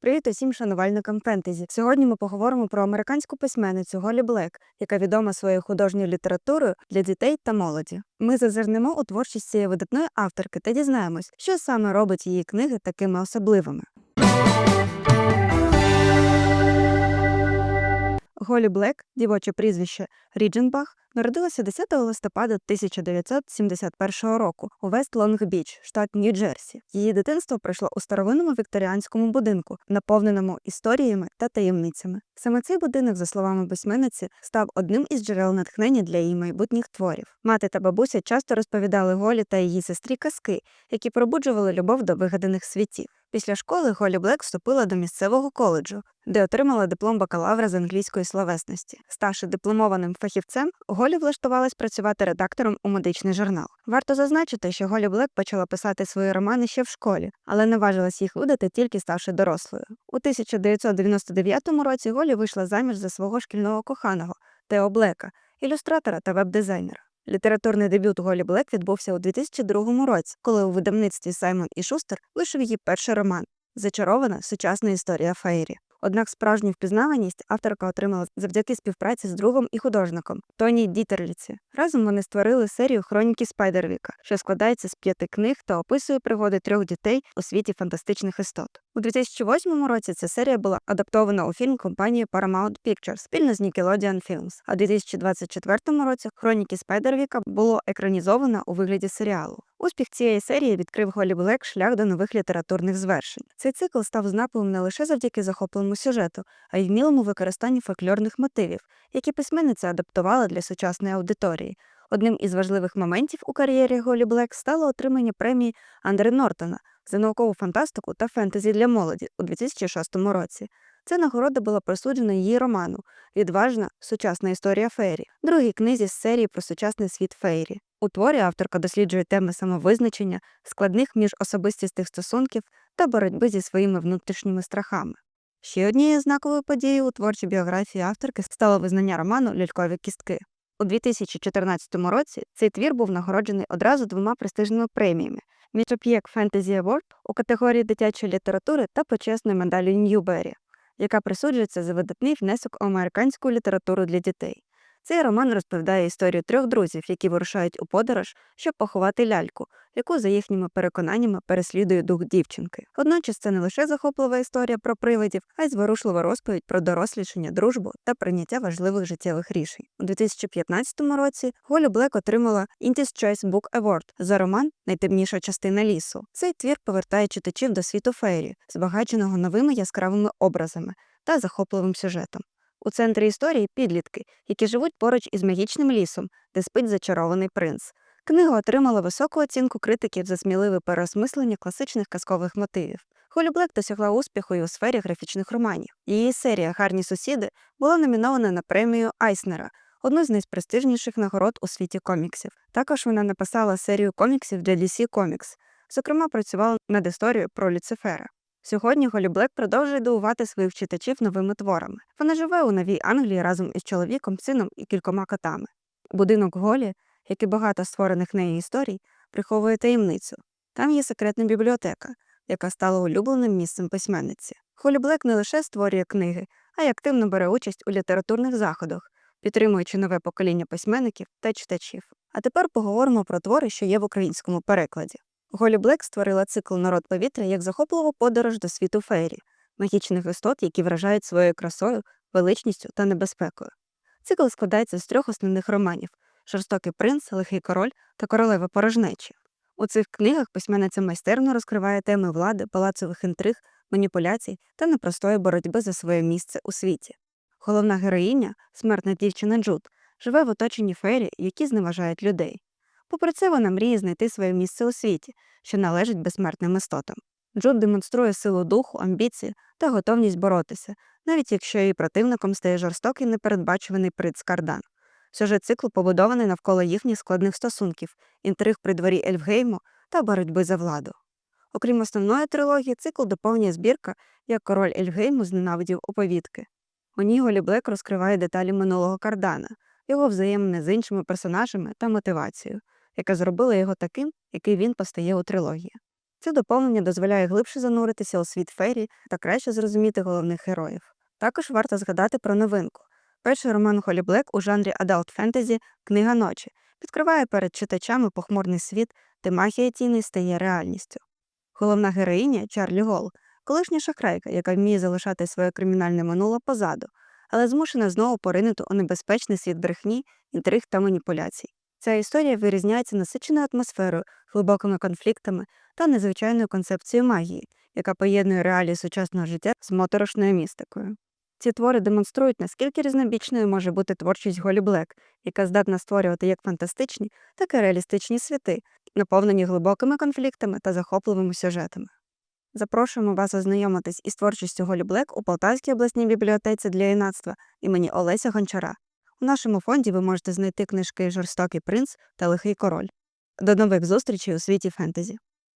Привіт усім шанувальникам фентезі. Сьогодні ми поговоримо про американську письменницю Голі Блек, яка відома своєю художньою літературою для дітей та молоді. Ми зазирнемо у творчість цієї видатної авторки та дізнаємось, що саме робить її книги такими особливими. Голі Блек, дівоче прізвище Рідженбах, народилася 10 листопада 1971 року у Вест Лонг-Біч, штат Нью-Джерсі. Її дитинство пройшло у старовинному вікторіанському будинку, наповненому історіями та таємницями. Саме цей будинок, за словами письменниці, став одним із джерел натхнення для її майбутніх творів. Мати та бабуся часто розповідали Голі та її сестрі казки, які пробуджували любов до вигаданих світів. Після школи Голі Блек вступила до місцевого коледжу, де отримала диплом бакалавра з англійської словесності. Ставши дипломованим фахівцем, Голі влаштувалась працювати редактором у медичний журнал. Варто зазначити, що Голі Блек почала писати свої романи ще в школі, але наважилась їх видати тільки ставши дорослою. У 1999 році Голі вийшла заміж за свого шкільного коханого Тео Блека, ілюстратора та веб-дизайнера. Літературний дебют Голі Блек відбувся у 2002 році, коли у видавництві Саймон і Шустер вийшов її перший роман Зачарована сучасна історія Фейрі. Однак справжню впізнаваність авторка отримала завдяки співпраці з другом і художником Тоні Дітерліці. Разом вони створили серію Хроніки Спайдервіка, що складається з п'яти книг та описує пригоди трьох дітей у світі фантастичних істот. У 2008 році ця серія була адаптована у фільм компанії Paramount Pictures спільно з Nickelodeon Films, а у 2024 році Хроніки Спайдервіка було екранізовано у вигляді серіалу. Успіх цієї серії відкрив Голі Блек шлях до нових літературних звершень. Цей цикл став знаковим не лише завдяки захопленому сюжету, а й вмілому використанню фольклорних мотивів, які письменниця адаптувала для сучасної аудиторії. Одним із важливих моментів у кар'єрі Голі Блек стало отримання премії Андре Нортона за наукову фантастику та фентезі для молоді у 2006 році. Ця нагорода була присуджена її роману Відважна сучасна історія Фейрі, другій книзі з серії про сучасний світ Фейрі. У творі авторка досліджує теми самовизначення, складних міжособистістих стосунків та боротьби зі своїми внутрішніми страхами. Ще однією знаковою подією у творчій біографії авторки стало визнання роману Лялькові кістки. У 2014 році цей твір був нагороджений одразу двома престижними преміями Мічоп'єк Fantasy Award у категорії дитячої літератури та почесною медаллю Ньюбері, яка присуджується за видатний внесок у американську літературу для дітей. Цей роман розповідає історію трьох друзів, які вирушають у подорож, щоб поховати ляльку, яку, за їхніми переконаннями, переслідує дух дівчинки. Водночас це не лише захоплива історія про привидів, а й зворушлива розповідь про дорослішання, дружбу та прийняття важливих життєвих рішень. У 2015 році Голі Блек отримала Intis Choice Book Award за роман Найтемніша частина лісу. Цей твір повертає читачів до світу фейрі, збагаченого новими яскравими образами та захопливим сюжетом. У центрі історії підлітки, які живуть поруч із магічним лісом, де спить зачарований принц. Книга отримала високу оцінку критиків за сміливе переосмислення класичних казкових мотивів. Холі Блек досягла успіху і у сфері графічних романів. Її серія Гарні сусіди була номінована на премію Айснера, одну з найпрестижніших нагород у світі коміксів. Також вона написала серію коміксів для DC Comics, зокрема, працювала над історією про Люцифера. Сьогодні Голі Блек продовжує дивувати своїх читачів новими творами. Вона живе у Новій Англії разом із чоловіком, сином і кількома котами. Будинок Голі, як і багато створених нею історій, приховує таємницю. Там є секретна бібліотека, яка стала улюбленим місцем письменниці. Голі Блек не лише створює книги, а й активно бере участь у літературних заходах, підтримуючи нове покоління письменників та читачів. А тепер поговоримо про твори, що є в українському перекладі. Голі Блек створила цикл Народ повітря як захопливу подорож до світу фейрі, магічних істот, які вражають своєю красою, величністю та небезпекою. Цикл складається з трьох основних романів Жорстокий принц, Лихий король та королева порожнечі. У цих книгах письменниця майстерно розкриває теми влади, палацових інтриг, маніпуляцій та непростої боротьби за своє місце у світі. Головна героїня, смертна дівчина Джуд, живе в оточенні фейрі, які зневажають людей. Попри це, вона мріє знайти своє місце у світі, що належить безсмертним істотам. Джуд демонструє силу духу, амбіції та готовність боротися, навіть якщо її противником стає жорстокий непередбачуваний принц Кардан. Сюжет циклу побудований навколо їхніх складних стосунків, інтриг при дворі Ельфгейму та боротьби за владу. Окрім основної трилогії, цикл доповнює збірка, як король Ельфгейму зненавидів оповідки. У ній Голі Блек розкриває деталі минулого Кардана, його взаємини з іншими персонажами та мотивацією яка зробила його таким, який він постає у трилогії. Це доповнення дозволяє глибше зануритися у світ фейрі та краще зрозуміти головних героїв. Також варто згадати про новинку. Перший роман Холі Блек у жанрі Adult Фентезі Книга ночі відкриває перед читачами похмурний світ, де магія тіни стає реальністю. Головна героїня Чарлі Гол, колишня шахрайка, яка вміє залишати своє кримінальне минуле позаду, але змушена знову поринути у небезпечний світ брехні, інтриг та маніпуляцій. Ця історія вирізняється насиченою атмосферою, глибокими конфліктами та незвичайною концепцією магії, яка поєднує реалії сучасного життя з моторошною містикою. Ці твори демонструють, наскільки різнобічною може бути творчість Голі Блек, яка здатна створювати як фантастичні, так і реалістичні світи, наповнені глибокими конфліктами та захопливими сюжетами. Запрошуємо вас ознайомитись із творчістю Голі Блек у Полтавській обласній бібліотеці для юнацтва імені Олеся Гончара. У нашому фонді ви можете знайти книжки Жорстокий принц та Лихий король. До нових зустрічей у світі фентезі.